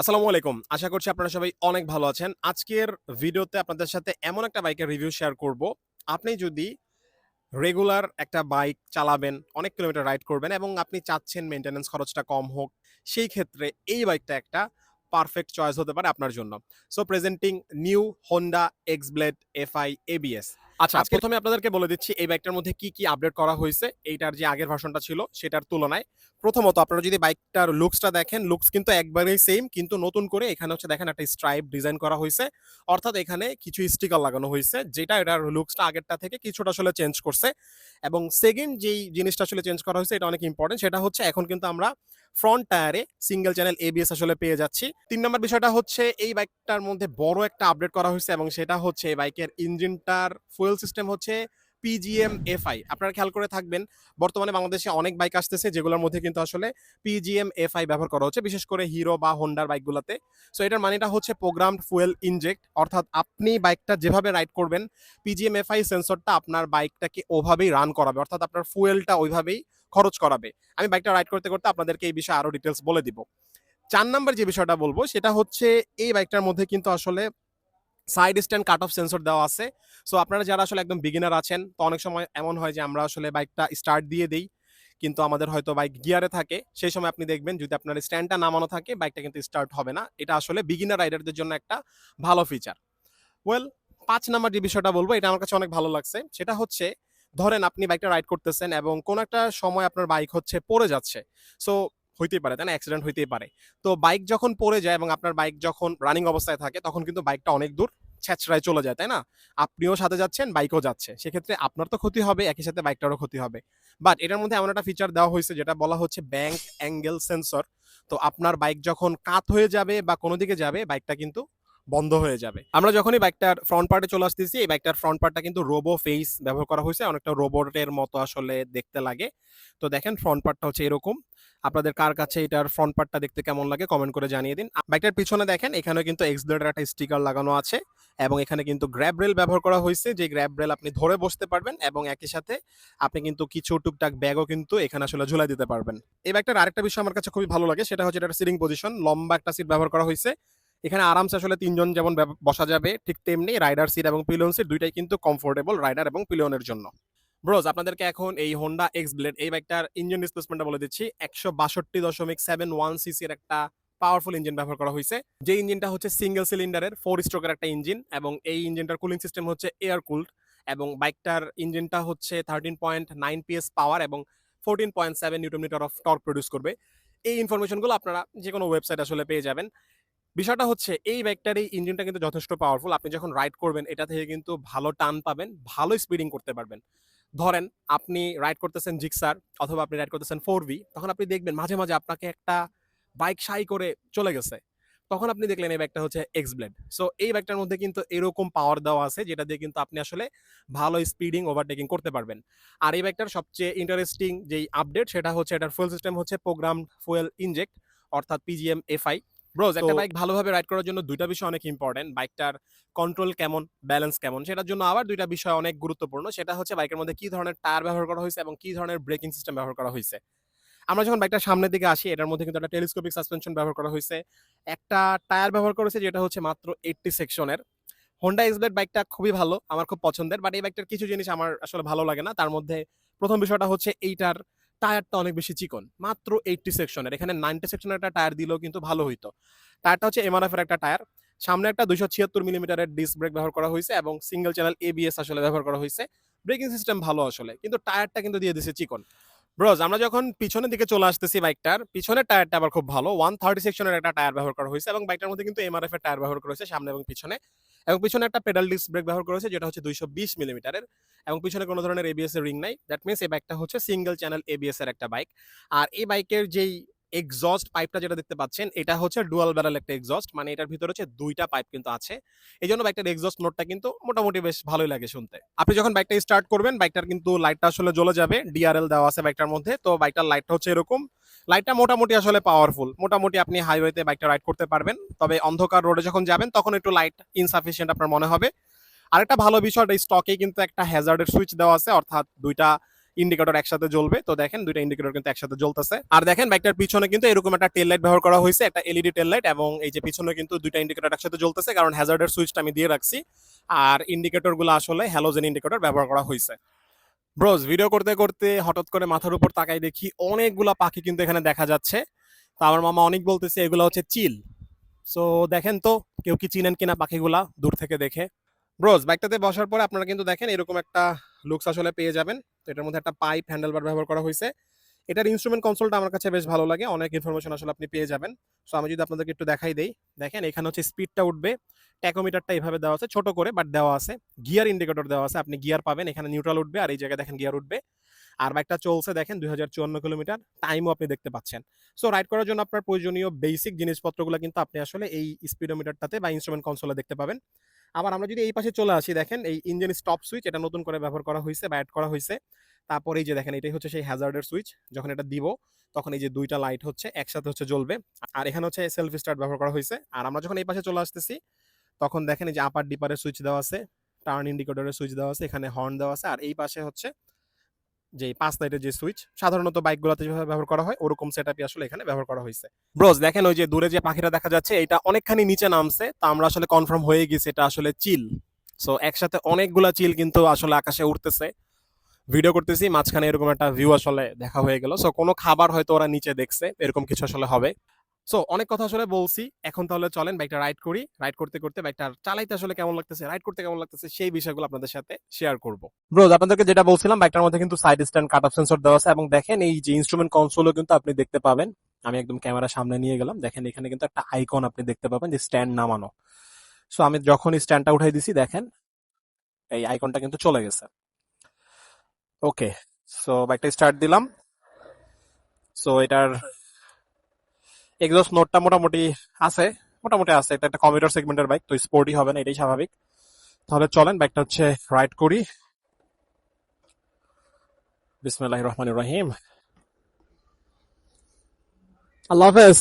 আসসালামু আলাইকুম। আশা করছি আপনারা সবাই অনেক ভালো আছেন। আজকের ভিডিওতে আপনাদের সাথে এমন একটা বাইকের রিভিউ শেয়ার করব। আপনি যদি রেগুলার একটা বাইক চালাবেন, অনেক কিলোমিটার রাইড করবেন এবং আপনি চাচ্ছেন মেনটেন্যান্স খরচটা কম হোক, সেই ক্ষেত্রে এই বাইকটা একটা পারফেক্ট চয়েস হতে পারে আপনার জন্য। So presenting new Honda X Blade FI ABS আচ্ছা আজকে প্রথমে আপনাদেরকে বলে দিচ্ছি এই বাইকটার মধ্যে কি কি আপডেট করা হয়েছে? এইটার যে আগের ভার্সনটা ছিল সেটার তুলনায়। প্রথমত আপনারা যদি বাইকটার লুকসটা দেখেন লুকস কিন্তু একবারেই সেম কিন্তু নতুন করে এখানে হচ্ছে দেখেন একটা স্ট্রাইপ ডিজাইন করা হয়েছে। অর্থাৎ এখানে কিছু স্টিকার লাগানো হয়েছে যেটা এটার লুকসটা আগেরটা থেকে কিছুটা আসলে চেঞ্জ করছে। এবং সেকেন্ড যেই জিনিসটা আসলে চেঞ্জ করা হয়েছে এটা অনেক ইম্পর্টেন্ট সেটা হচ্ছে এখন কিন্তু আমরা ফ্রন্ট টায়ারে সিঙ্গেল চ্যানেল এবিএস আসলে পেয়ে যাচ্ছি। তিন নম্বর বিষয়টা হচ্ছে এই বাইকটার মধ্যে বড় একটা আপডেট করা হয়েছে এবং সেটা হচ্ছে এই বাইকের ইঞ্জিনটার ফুয়েল সিস্টেম হচ্ছে পিজিএম এফআই আপনারা খেয়াল করে থাকবেন, বর্তমানে বাংলাদেশে অনেক বাইক আসতেছে, যেগুলোর মধ্যে কিন্তু আসলে পিজিএম এফআই ব্যবহার করা হচ্ছে, বিশেষ করে হিরো বা হোন্ডার বাইকগুলোতে। সো এটার মানেটা হচ্ছে প্রোগ্রামড ফুয়েল ইনজেক্ট অর্থাৎ আপনি বাইকটা যেভাবে রাইড করবেন পিজিএম এফআই সেন্সরটা আপনার বাইকটাকে ওভাবেই রান করাবে, অর্থাৎ আপনার ফুয়েলটা ওইভাবেই খরচ করাবে। আমি বাইকটা রাইড করতে করতে আপনাদেরকে এই বিষয়ে আরও ডিটেলস বলে দিব। চার নাম্বার যে বিষয়টা বলব, সেটা হচ্ছে এই বাইকটার মধ্যে কিন্তু আসলে side stand cut off sensor দেওয়া আছে। সো আপনারা যারা আসলে একদম বিগিনার আছেন, তো অনেক সময় এমন হয় যে আমরা আসলে বাইকটা স্টার্ট দিয়ে দিই, কিন্তু আমাদের হয়তো বাইক গিয়ারে থাকে। সেই সময় আপনি দেখবেন যদি আপনার স্ট্যান্ডটা নামানো থাকে বাইকটা কিন্তু স্টার্ট হবে না। এটা আসলে বিগিনার রাইডারদের জন্য একটা ভালো ফিচার ওয়েল পাঁচ নাম্বার যে বিষয়টা বলব, এটা আমার কাছে অনেক ভালো লাগছে। সেটা হচ্ছে, ধরেন আপনি বাইকটা রাইড করতেছেন এবং কোন একটা সময় আপনার বাইক হচ্ছে পড়ে যাচ্ছে। সো হইতেই পারে, তাই না? অ্যাক্সিডেন্ট হইতেই পারে। তো বাইক যখন পড়ে যায় এবং আপনার বাইক যখন রানিং অবস্থায় থাকে, তখন কিন্তু বাইকটা অনেক দূর ছ্যাঁচড়ায় চলে যায়, তাই না? আপনিও সাথে যাচ্ছেন বাইকও যাচ্ছে। সেক্ষেত্রে আপনার তো ক্ষতি হবে, একই সাথে বাইকটারও ক্ষতি হবে। বাট এটার মধ্যে এমন একটা ফিচার দেওয়া হয়েছে, যেটা বলা হচ্ছে ব্যাংক অ্যাঙ্গেল সেন্সর তো আপনার বাইক যখন কাত হয়ে যাবে বা কোনো দিকে যাবে বাইকটা কিন্তু বন্ধ হয়ে যাবে। আমরা যখনই বাইকটার ফ্রন্ট পার্টে চলে আসতেছি, এই বাইকটার ফ্রন্ট পার্টটা কিন্তু রোবো ফেস ব্যবহার করা হয়েছে। অনেকটা রোবটের মতো আসলে দেখতে লাগে। তো দেখেন ফ্রন্ট পার্টটা হচ্ছে এরকম। আপনাদের কার কাছে এটার ফ্রন্ট পার্টটা দেখতে কেমন লাগে কমেন্ট করে জানিয়ে দিন। বাইকটার পিছনে দেখেন এখানে কিন্তু এক্সব্লেডের একটা স্টিকার লাগানো আছে এবং এখানে কিন্তু গ্র্যাব রেল ব্যবহার করা হয়েছে। যে গ্র্যাব রেল আপনি ধরে বসতে পারবেন এবং একই সাথে আপনি কিন্তু কিছু টুকটাক ব্যাগও কিন্তু এখানে আসলে ঝুলাই দিতে পারবেন। এই বাইকটার আরেকটা বিষয় আমার কাছে খুবই ভালো লাগে, সেটা হচ্ছে এটা সিটিং পজিশন লম্বা একটা সিট ব্যবহার করা হয়েছে। এখানে আরামসে আসলে তিনজন যেমন বসা যাবে, ঠিক তেমনি রাইডার সিট এবং পিলিয়ন সিট দুইটাই কিন্তু কমফোর্টেবল রাইডার এবং পিলিয়নের জন্য। ব্রোজ আপনাদেরকে এখন এই হোন্ডা এক্স ব্লেড এই বাইকটার ইঞ্জিন ডিসপ্লেসমেন্টটা বলে দিচ্ছি। একশো বাষট্টি দশমিক সেভেন ওয়ান সিসির একটা পাওয়ারফুল ইঞ্জিন ব্যবহার করা হয়েছে। যে ইঞ্জিনটা হচ্ছে সিঙ্গেল সিলিন্ডারের ফোর স্ট্রোকের একটা ইঞ্জিন এবং এই ইঞ্জিনটার কুলিং সিস্টেম হচ্ছে এয়ার কুলড এবং বাইকটার ইঞ্জিনটা হচ্ছে thirteen point nine PS power এবং fourteen point seven newton meter of torque produce করবে। এই ইনফরমেশনগুলো আপনারা যে কোনো ওয়েবসাইট আসলে পেয়ে যাবেন। বিষয়টা হচ্ছে, এই বাইকটার এই ইঞ্জিনটা কিন্তু যথেষ্ট পাওয়ারফুল আপনি যখন রাইড করবেন, এটা থেকে কিন্তু ভালো টান পাবেন, ভালো স্পিডিং করতে পারবেন। ধরেন, আপনি রাইড করতেছেন জিক্সার অথবা আপনি রাইড করতেছেন ফোর ভি তখন আপনি দেখবেন মাঝে মাঝে আপনাকে একটা বাইক সাই করে চলে গেছে। তখন আপনি দেখলেন এই ব্যাগটা হচ্ছে এক্স ব্লেড সো এই ব্যাগটার মধ্যে কিন্তু এরকম পাওয়ার দেওয়া আছে, যেটা দিয়ে কিন্তু আপনি আসলে ভালো স্পিডিং ওভারটেকিং করতে পারবেন। আর এই ব্যাগটার সবচেয়ে ইন্টারেস্টিং যেই আপডেট সেটা হচ্ছে এটার ফুয়েল সিস্টেম হচ্ছে প্রোগ্রাম ফুয়েল ইনজেক্ট অর্থাৎ পিজিএম এফআই ব্রোজ একটা বাইক ভালোভাবে রাইড করার জন্য দুইটা বিষয় অনেক ইম্পর্টেন্ট বাইকটার কন্ট্রোল কেমন ব্যালেন্স কেমন সেটার জন্য আবার দুইটা বিষয় অনেক গুরুত্বপূর্ণ সেটা হচ্ছে বাইকের মধ্যে কি ধরনের টায়ার ব্যবহার করা হয়েছে এবং কি ধরনের ব্রেকিং সিস্টেম ব্যবহার করা হয়েছে। আমরা যখন বাইকটা সামনের দিকে আসি এটার মধ্যে কিন্তু একটা টেলিস্কোপিক সাসপেনশন ব্যবহার করা হয়েছে। একটা টায়ার ব্যবহার করেছে যেটা হচ্ছে মাত্র এইটটি সেকশনের হোন্ডা এক্সব্লেড বাইকটা খুবই ভালো আমার খুব পছন্দের বাট এই বাইকটার কিছু জিনিস আমার আসলে ভালো লাগে না। তার মধ্যে প্রথম বিষয়টা হচ্ছে এইটার টায়ারটা অনেক বেশি চিকন। মাত্র এইটটি সেকশনের এখানে নাইনটি সেকশনের একটা টায়ার দিলেও কিন্তু ভালো হইতো। টায়ারটা হচ্ছে এমআরএফ এর একটা টায়ার। সামনে একটা দুইশো ছিয়াত্তর মিলিমিটারের ডিস্ক ব্রেক ব্যবহার করা হয়েছে এবং সিঙ্গেল চ্যানেল এবিএস আসলে ব্যবহার করা হয়েছে ব্রেকিং সিস্টেম ভালো আসলে, কিন্তু টায়ারটা কিন্তু দিয়ে দিছে চিকন। ব্রজ আমরা যখন পিছনের দিকে চলে আসতেছি বাইকটার, পিছনের টায়ারটা আবার খুব ভালো। ওয়ান থার্টি সেকশনের একটা টায়ার ব্যবহার করা হয়েছে এবং বাইকটার মধ্যে কিন্তু এমআরএফ এর টায়ার ব্যবহার করা হয়েছে সামনে এবং পিছনে। এবং পিছনে একটা পেডাল ডিস্ক ব্রেক ব্যবহার করেছে যেটা হচ্ছে দুইশো বিশ মিলিমিটারের এবং পিছনে কোনো ধরনের এবিএস এর রিং নাই। দ্যাট মিনস এই বাইকটা হচ্ছে সিঙ্গেল চ্যানেল এবিএস এর একটা বাইক আর এই বাইকের যেই এক্সস্ট পাইপটা যেটা দেখতে পাচ্ছেন, এটা হচ্ছে ডুয়াল ব্যারেল একটা এক্সস্ট মানে এটার ভিতরে হচ্ছে দুইটা পাইপ কিন্তু আছে। এই জন্য বাইকটার এক্সস্ট নোটটা কিন্তু মোটামুটি বেশ ভালোই লাগে শুনতে। আপনি যখন বাইকটা স্টার্ট করবেন বাইকটার কিন্তু লাইটটা আসলে জ্বলে যাবে ডিআরএল দেওয়া আছে বাইকটার মধ্যে, তো বাইকটার লাইটটা হচ্ছে এরকম। লাইটটা মোটামুটি আসলে পাওয়ারফুল মোটামুটি আপনি হাইওয়েতে বাইকটা রাইড করতে পারবেন। তবে অন্ধকার রোডে যখন যাবেন, তখন একটু লাইট ইনসাফিসিয়েন্ট আপনার মনে হবে। আরেকটা ভালো বিষয় স্টকে কিন্তু একটা হ্যাজার্ডের সুইচ দেওয়া আছে, অর্থাৎ দুইটা ইন্ডিকেটর একসাথে জ্বলবে। তো দেখেন দুইটা ইন্ডিকেটর কিন্তু একসাথে জ্বলতেছে। আর দেখেন বাইকটার পিছনে কিন্তু এরকম একটা টেল লাইট ব্যবহার করা হয়েছে, একটা এলইডি টেল লাইট এবং এই যে পিছনে কিন্তু দুইটা ইন্ডিকেটর একসাথে জ্বলতেছে, কারণ হ্যাজার্ডের সুইচটা আমি দিয়ে রাখছি। আর ইন্ডিকেটরগুলো আসলে হ্যালোজেন ইন্ডিকেটর ব্যবহার করা হয়েছে। ব্রোজ ভিডিও করতে করতে হঠাৎ করে মাথার উপর তাকাই দেখি অনেকগুলা পাখি কিন্তু এখানে দেখা যাচ্ছে। তো আমার মামা অনেক বলতেছে, এগুলো হচ্ছে চিল। সো দেখেন তো, কেউ কি চিনেন কিনা পাখিগুলা? দূর থেকে দেখে। ব্রোজ বাইকটাতে বসার পরে আপনারা কিন্তু দেখেন এরকম একটা লুকস আসলে পেয়ে যাবেন। তো এটার মধ্যে একটা পাইপ হ্যান্ডেলবার ব্যবহার করা হয়েছে। এটার ইনস্ট্রুমেন্ট কনসোলটা আমার কাছে বেশ ভালো লাগে। অনেক ইনফরমেশন আসলে আপনি পেয়ে যাবেন। সো আমি যদি আপনাদেরকে একটু দেখাই দেই। দেখেন, এখানে হচ্ছে স্পিডটা উঠবে। ট্যাকোমিটারটা এইভাবে দেওয়া আছে, ছোট করে বাট দেওয়া আছে। গিয়ার ইন্ডিকেটর দেওয়া আছে, আপনি গিয়ার পাবেন। এখানে নিউট্রাল উঠবে, আর এই জায়গায় দেখেন গিয়ার উঠবে। আর বাইকটা চলছে, দেখেন, দুই হাজার চুয়ান্ন কিলোমিটার। টাইমও আপনি দেখতে পাচ্ছেন। সো রাইড করার জন্য আপনার প্রয়োজনীয় বেসিক জিনিসপত্রগুলো কিন্তু আপনি আসলে এই স্পিডোমিটারটাতে বা ইনস্ট্রুমেন্ট কনসোলে দেখতে পাবেন। আবার আমরা যদি এই পাশে চলে আসি, দেখেন এই ইঞ্জিন স্টপ সুইচ এটা নতুন করে ব্যবহার করা হয়েছে বা অ্যাড করা হয়েছে। তারপর এই যে দেখেন, এটাই হচ্ছে সেই হ্যাজার্ডের সুইচ যখন এটা দিব, তখন এই যে দুইটা লাইট হচ্ছে, একসাথে হচ্ছে জ্বলবে। আর এখানে হচ্ছে সেলফ স্টার্ট ব্যবহার করা হয়েছে। আর আমরা যখন এই পাশে চলে আসতেছি, তখন দেখেন এই যে আপার ডিপারের সুইচ দেওয়া আছে টার্ন ইন্ডিকেটরের সুইচ দেওয়া আছে, এখানে হর্ন দেওয়া আছে। আর এই পাশে হচ্ছে যে পাঁচ লাইটের যে সুইচ সাধারণত বাইকগুলোতে যেভাবে ব্যবহার করা হয়, ওরকম সেটআপই আসলে এখানে ব্যবহার করা হয়েছে। ব্রোজ দেখেন ওই যে দূরে যে পাখিটা দেখা যাচ্ছে, এটা অনেকখানি নিচে নামছে, তা আমরা আসলে কনফার্ম হয়ে গেছি, এটা আসলে চিল সো একসাথে অনেকগুলা চিল কিন্তু আসলে আকাশে উঠতেছে ভিডিও করতেছি, মাঝখানে এরকম একটা ভিউ আসলে দেখা হয়ে গেল। সো কোনো খাবার হয়তো ওরা নিচে দেখছে, এরকম কিছু আসলে হবে। সো অনেক কথা আসলে বলছি। এখন তাহলে চলেন বাইকটা রাইড করি। রাইড করতে করতে বাইকটা চালাইতে আসলে কেমন লাগতেছে রাইড করতে কেমন লাগতেছে, সেই বিষয়গুলো আপনাদের সাথে শেয়ার করব। ব্রোজ আপনাদেরকে যেটা বলছিলাম বাইকটার মধ্যে কিন্তু side stand cut off sensor দেওয়া আছে এবং দেখেন এই যে ইনস্ট্রুমেন্ট কনসোলও কিন্তু আপনি দেখতে পাবেন। আমি একদম ক্যামেরা সামনে নিয়ে গেলাম। দেখেন এখানে কিন্তু একটা আইকন আপনি দেখতে পাবেন যে স্ট্যান্ড নামানো। সো আমি যখন স্ট্যান্ডটা উঠাই দিছি, দেখেন এই আইকনটা কিন্তু চলে গেছে। ওকে সো বাইকটা স্টার্ট দিলাম। সো এটার এক্সস্ট নোটটা মোটামুটি আছে মোটামুটি আছে। এটা একটা কমিউটার সেগমেন্টের বাইক তো স্পোর্টই হবে না, এটাই স্বাভাবিক। তাহলে চলেন বাইকটা হচ্ছে রাইড করি। বিসমিল্লাহ রহমান রহিম। আল্লাহ হাফেজ।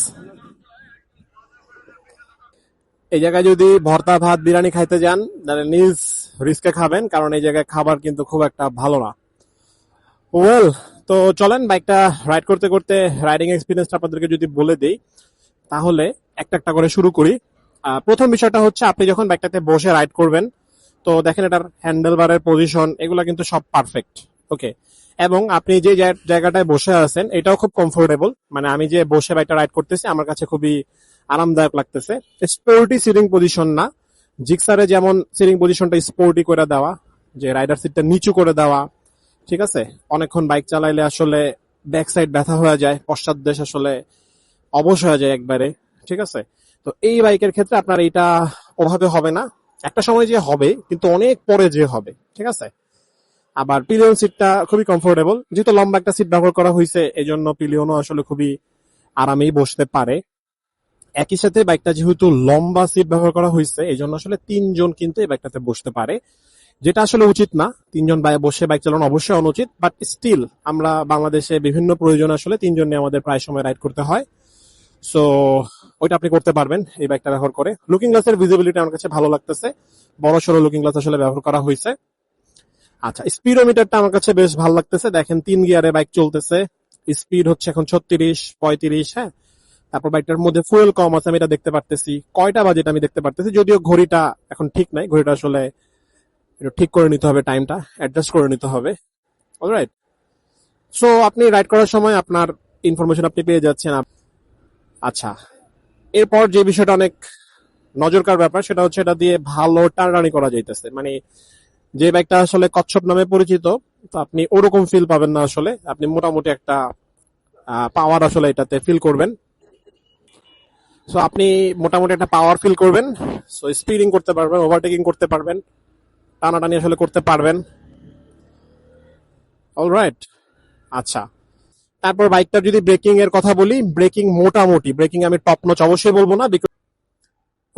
এই জায়গায় যদি ভর্তা, ভাত, বিরিয়ানি খাইতে যান, তাহলে নিজ রিস্কে খাবেন, কারণ এই জায়গায় খাবার কিন্তু খুব একটা ভালো না। ওয়েল তো চলেন বাইকটা রাইড করতে করতে রাইডিং এক্সপিরিয়েন্সটা আপনাদেরকে যদি বলে দিই, তাহলে একটা একটা করে শুরু করি। প্রথম বিষয়টা হচ্ছে, আপনি যখন বাইকটাতে বসে রাইড করবেন, তো দেখেন এটার হ্যান্ডেল বারের পজিশন এগুলো কিন্তু সব পারফেক্ট ওকে এবং আপনি যে জায়গাটায় বসে আছেন, এটাও খুব কমফোর্টেবল মানে আমি যে বসে বাইকটা রাইড করতেছি, আমার কাছে খুবই আরামদায়ক লাগতেছে। স্পোর্টি সিটিং পজিশন না জিক্সারে যেমন সিটিং পজিশনটা স্পোর্টি করে দেওয়া, যে রাইডার সিটটা নিচু করে দেওয়া ঠিক আছে? অনেকক্ষণ বাইক চালাইলে আসলে ব্যাক সাইড ব্যথা হয়ে যায়, পশ্চাৎ দেশ আসলে অবশ হয়ে যায় একবারে, ঠিক আছে? তো এই বাইকের ক্ষেত্রে আপনার এটা ওভাবে হবে না। একটা সময় যে হবে, কিন্তু অনেক পরে যে হবে, ঠিক আছে? আবার পিলিয়ন সিটটা খুবই কমফোর্টেবল যেহেতু লম্বা একটা সিট ব্যবহার করা হয়েছে এই জন্য পিলিয়নও আসলে খুবই আরামেই বসতে পারে। একই সাথে বাইকটা যেহেতু লম্বা সিট ব্যবহার করা হয়েছে এই জন্য আসলে তিনজন কিন্তু এই বাইকটাতে বসতে পারে। যেটা আসলে উচিত না, তিনজন বসে বাইক চালানো অবশ্যই অনুচিত বাট স্টিল আমরা বাংলাদেশে বিভিন্ন প্রয়োজন আসলে তিনজন আমাদের প্রায় সময় রাইড করতে হয়। সো ওইটা আপনি করতে পারবেন এই বাইকটা ব্যবহার করে। লুকিং গ্লাসের ভিজিবিলিটি আমার কাছে ভালো লাগতেছে। বড় সড়ো লুকিং গ্লাস আসলে ব্যবহার করা হয়েছে। আচ্ছা স্পিডোমিটারটা আমার কাছে বেশ ভালো লাগতেছে। দেখেন, তিন গিয়ারে বাইক চলতেছে। স্পিড হচ্ছে এখন ছত্রিশ, পঁয়ত্রিশ হ্যাঁ? তারপর বাইকটার মধ্যে ফুয়েল কম আছে, আমি এটা দেখতে পারতেছি। কয়টা বাজেট আমি দেখতে পারতেছি, যদিও ঘড়িটা এখন ঠিক নাই, ঘড়িটা আসলে একটু ঠিক করে নিতে হবে টাইমটা অ্যাডজাস্ট করে নিতে হবে। অলরাইট সো আপনি রাইড করার সময় আপনার ইনফরমেশন আপনি পেয়ে যাচ্ছেন। আচ্ছা। এরপর যে বিষয়টা অনেক নজরকার ব্যাপার, সেটা হচ্ছে এটা দিয়ে ভালো টানাটানি করা যাইতেছে। মানে যে বাইকটা আসলে কচ্ছপ নামে পরিচিত, তো আপনি ওরকম ফিল পাবেন না আসলে। আপনি মোটামুটি একটা পাওয়ার আসলে এটাতে ফিল করবেন। সো আপনি মোটামুটি একটা পাওয়ার ফিল করবেন। সো স্পিডিং করতে পারবেন ওভারটেকিং করতে পারবেন। টানাটানি আসলে করতে পারবেন। অলরাইট আচ্ছা। তারপর বাইকটার যদি ব্রেকিং এর কথা বলি, ব্রেকিং মোটামুটি, ব্রেকিং আমি টপ নচ অবশ্যই বলব না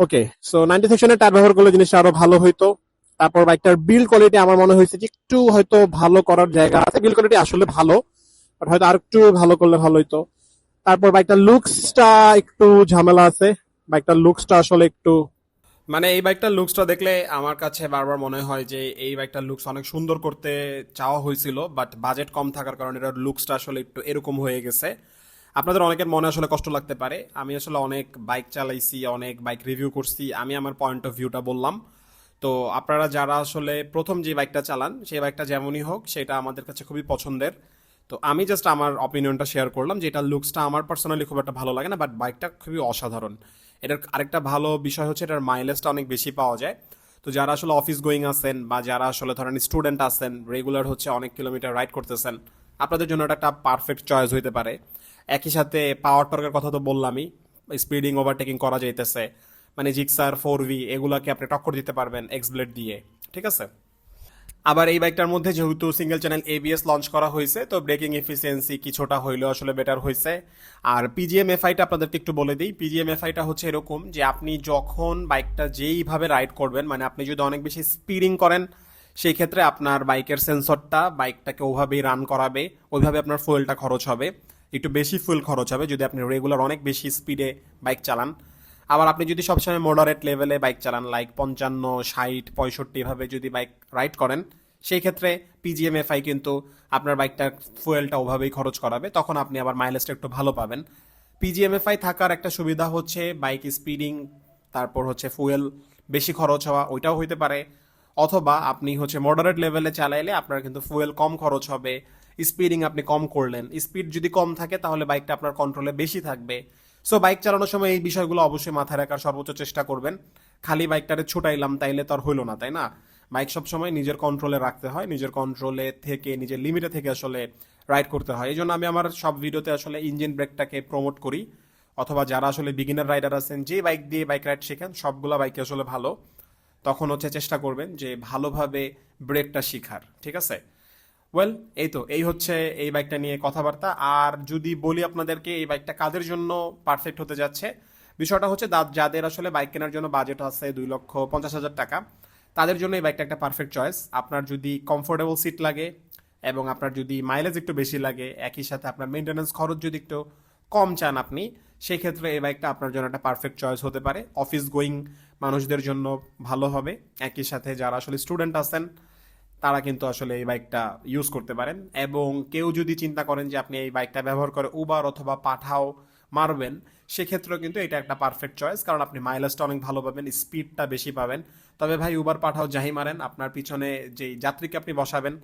ওকে সো নাইনটি সেকশনের টায়ার ব্যবহার করলে জিনিসটা আরও ভালো হইতো। তারপর বাইকটার বিল্ড কোয়ালিটি আমার মনে হয়েছে যে একটু হয়তো ভালো করার জায়গা আছে। বিল্ড কোয়ালিটি আসলে ভালো বাট হয়তো আর একটু ভালো করলে ভালো হইতো। তারপর বাইকটার লুকসটা একটু ঝামেলা আছে। বাইকটার লুকসটা আসলে একটু মানে এই বাইকটার লুকসটা দেখলে আমার কাছে বারবার মনে হয় যে এই বাইকটার লুকস অনেক সুন্দর করতে চাওয়া হয়েছিল বাট বাজেট কম থাকার কারণে এটার লুকসটা আসলে একটু এরকম হয়ে গেছে। আপনাদের অনেকের মনে আসলে কষ্ট লাগতে পারে। আমি আসলে অনেক বাইক চালাইছি, অনেক বাইক রিভিউ করছি, আমি আমার পয়েন্ট অফ ভিউটা বললাম। তো আপনারা যারা আসলে প্রথম যে বাইকটা চালান, সেই বাইকটা যেমনই হোক, সেটা আমাদের কাছে খুবই পছন্দের। তো আমি জাস্ট আমার অপিনিয়নটা শেয়ার করলাম যে এটার লুকসটা আমার পার্সোনালি খুব একটা ভালো লাগে না বাট বাইকটা খুবই অসাধারণ। এটার আরেকটা ভালো বিষয় হচ্ছে এটার মাইলেজটা অনেক বেশি পাওয়া যায়। তো যারা আসলে অফিস গোয়িং আছেন বা যারা আসলে ধরেন স্টুডেন্ট আছেন রেগুলার হচ্ছে অনেক কিলোমিটার রাইড করতেছেন, আপনাদের জন্য এটা একটা পারফেক্ট চয়েস হইতে পারে। একই সাথে পাওয়ার টর্কের কথা তো বললামই স্পিডিং ওভারটেকিং করা যাইতেছে মানে জিক্সার ফোর ভি এগুলাকে আপনি টক্কর দিতে পারবেন এক্স ব্লেড দিয়ে, ঠিক আছে? আবার এই বাইকটার মধ্যে যেহেতু সিঙ্গেল চ্যানেল এবিএস লঞ্চ করা হয়েছে, তো ব্রেকিং এফিসিয়েন্সি কিছুটা হইলেও আসলে বেটার হয়েছে। আর পিজিএম এফআইটা আপনাদেরকে একটু বলে দিই। পিজিএম এফআইটা হচ্ছে এরকম যে আপনি যখন বাইকটা যেইভাবে রাইড করবেন মানে আপনি যদি অনেক বেশি স্পিডিং করেন সেই ক্ষেত্রে আপনার বাইকের সেন্সরটা বাইকটাকে ওভাবেই রান করাবে, ওইভাবে আপনার ফুয়েলটা খরচ হবে। একটু বেশি ফুয়েল খরচ হবে, যদি আপনি রেগুলার অনেক বেশি স্পিডে বাইক চালান। আবার আপনি যদি সবসময় মডারেট লেভেলে বাইক চালান লাইক পঞ্চান্ন, ষাট, পঁয়ষট্টি এভাবে যদি বাইক রাইড করেন, সেই ক্ষেত্রে পিজিএমএফআই কিন্তু আপনার বাইকটার ফুয়েলটা ওভাবেই খরচ করাবে, তখন আপনি আবার মাইলেজটা একটু ভালো পাবেন। পিজিএমএফআই থাকার একটা সুবিধা হচ্ছে বাইক স্পিডিং তারপর হচ্ছে ফুয়েল বেশি খরচ হওয়া, ওইটাও হইতে পারে। অথবা আপনি হচ্ছে মডারেট লেভেলে চালাইলে আপনার কিন্তু ফুয়েল কম খরচ হবে স্পিডিং আপনি কম করলেন। স্পিড যদি কম থাকে, তাহলে বাইকটা আপনার কন্ট্রোলে বেশি থাকবে। সো বাইক চালানোর সময় এই বিষয়গুলো অবশ্যই মাথায় রাখার সর্বোচ্চ চেষ্টা করবেন। খালি বাইকটারে ছুটাইলাম, তাইলে তো আর হইল না, তাই না? বাইক সবসময় নিজের কন্ট্রোলে রাখতে হয়, নিজের কন্ট্রোলে থেকে, নিজের লিমিটে থেকে আসলে রাইড করতে হয়। এই জন্য আমি আমার সব ভিডিওতে আসলে ইঞ্জিন ব্রেকটাকে প্রমোট করি। অথবা যারা আসলে বিগিনার রাইডার আছেন, যে বাইক দিয়ে বাইক রাইড শেখেন, সবগুলা বাইকে আসলে ভালো। তখন হচ্ছে চেষ্টা করবেন যে ভালোভাবে ব্রেকটা শিখার, ঠিক আছে? ওয়েল এই তো, এই হচ্ছে এই বাইকটা নিয়ে কথাবার্তা। আর যদি বলি আপনাদেরকে, এই বাইকটা কাদের জন্য পারফেক্ট হতে যাচ্ছে? বিষয়টা হচ্ছে যাদের আসলে বাইক কেনার জন্য বাজেট আছে দুই লক্ষ পঞ্চাশ হাজার টাকা, তাদের জন্য এই বাইকটা একটা পারফেক্ট চয়েস আপনার যদি কমফোর্টেবল সিট লাগে এবং আপনার যদি মাইলেজ একটু বেশি লাগে, একই সাথে আপনার মেনটেন্যান্স খরচ যদি একটু কম চান আপনি সেই ক্ষেত্রে এই বাইকটা আপনার জন্য একটা পারফেক্ট চয়েস হতে পারে। অফিস গোয়িং মানুষদের জন্য ভালো হবে। একই সাথে যারা আসলে স্টুডেন্ট আছেন তারা কিন্তু আসলে এই বাইকটা ইউজ করতে পারেন। এবং কেউ যদি চিন্তা করেন যে আপনি এই বাইকটা ব্যবহার করে উবার অথবা পাঠাও মারবেন, সেক্ষেত্রেও কিন্তু এটা একটা পারফেক্ট চয়েস কারণ আপনি মাইলেজটা অনেক ভালো পাবেন স্পিডটা বেশি পাবেন। তবে ভাই উবার পাঠাও যাই মারেন, আপনার পিছনে যেই যাত্রীকে আপনি বসাবেন,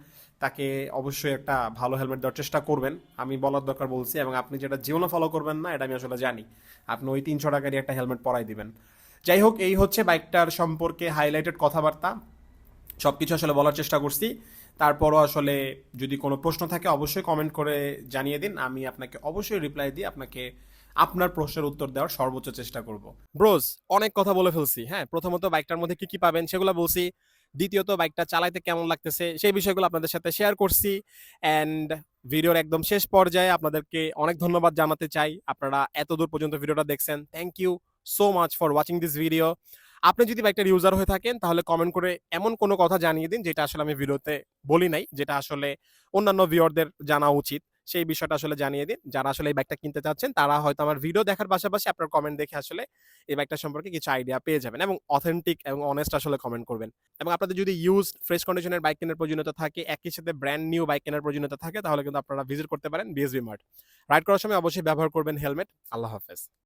তাকে অবশ্যই একটা ভালো হেলমেট দেওয়ার চেষ্টা করবেন। আমি বলার দরকার বলছি, এবং আপনি যেটা জীবনে ফলো করবেন না, এটা আমি আসলে জানি। আপনি ওই তিনশো টাকারই একটা হেলমেট পরাই দিবেন। যাই হোক, এই হচ্ছে বাইকটার সম্পর্কে হাইলাইটেড কথাবার্তা। সব কিছু আসলে বলার চেষ্টা করছি। তারপরও আসলে যদি কোনো প্রশ্ন থাকে, অবশ্যই কমেন্ট করে জানিয়ে দিন। আমি আপনাকে অবশ্যই রিপ্লাই দিয়ে আপনাকে আপনার প্রশ্নের উত্তর দেওয়ার সর্বোচ্চ চেষ্টা করব। ব্রোজ অনেক কথা বলে ফেলছি। হ্যাঁ প্রথমত বাইকটার মধ্যে কি কি পাবেন সেগুলো বলছি। দ্বিতীয়ত বাইকটা চালাইতে কেমন লাগতেছে সেই বিষয়গুলো আপনাদের সাথে শেয়ার করছি। অ্যান্ড ভিডিওর একদম শেষ পর্যায়ে আপনাদেরকে অনেক ধন্যবাদ জানাতে চাই। আপনারা এত দূর পর্যন্ত ভিডিওটা দেখছেন। Thank you so much for watching this video আপনি যদি বাইকটার ইউজার হয়ে থাকেন, তাহলে কমেন্ট করে এমন কোনো কথা জানিয়ে দিন, যেটা আসলে আমি ভিডিওতে বলি নাই, যেটা আসলে অন্যান্য ভিউয়ারদের জানা উচিত। সেই বিষয়টা আসলে জানিয়ে দিন। যারা আসলে এই বাইকটা কিনতে চাচ্ছেন, তারা হয়তো আমার ভিডিও দেখার পাশাপাশি আপনার কমেন্ট দেখে আসলে এই বাইকটা সম্পর্কে কিছু আইডিয়া পেয়ে যাবেন এবং অথেন্টিক এবং অনেস্ট আসলে কমেন্ট করবেন। এবং আপনাদের যদি ইউজ ফ্রেশ কন্ডিশনের বাইক কেনার প্রয়োজনীয়তা থাকে, একই সাথে ব্র্যান্ড নিউ বাইক কেনার প্রয়োজনীয়তা থাকে, তাহলে কিন্তু আপনারা ভিজিট করতে পারেন বিএসবি মার্ট রাইড করার সময় অবশ্যই ব্যবহার করবেন হেলমেট আল্লাহ হাফেজ।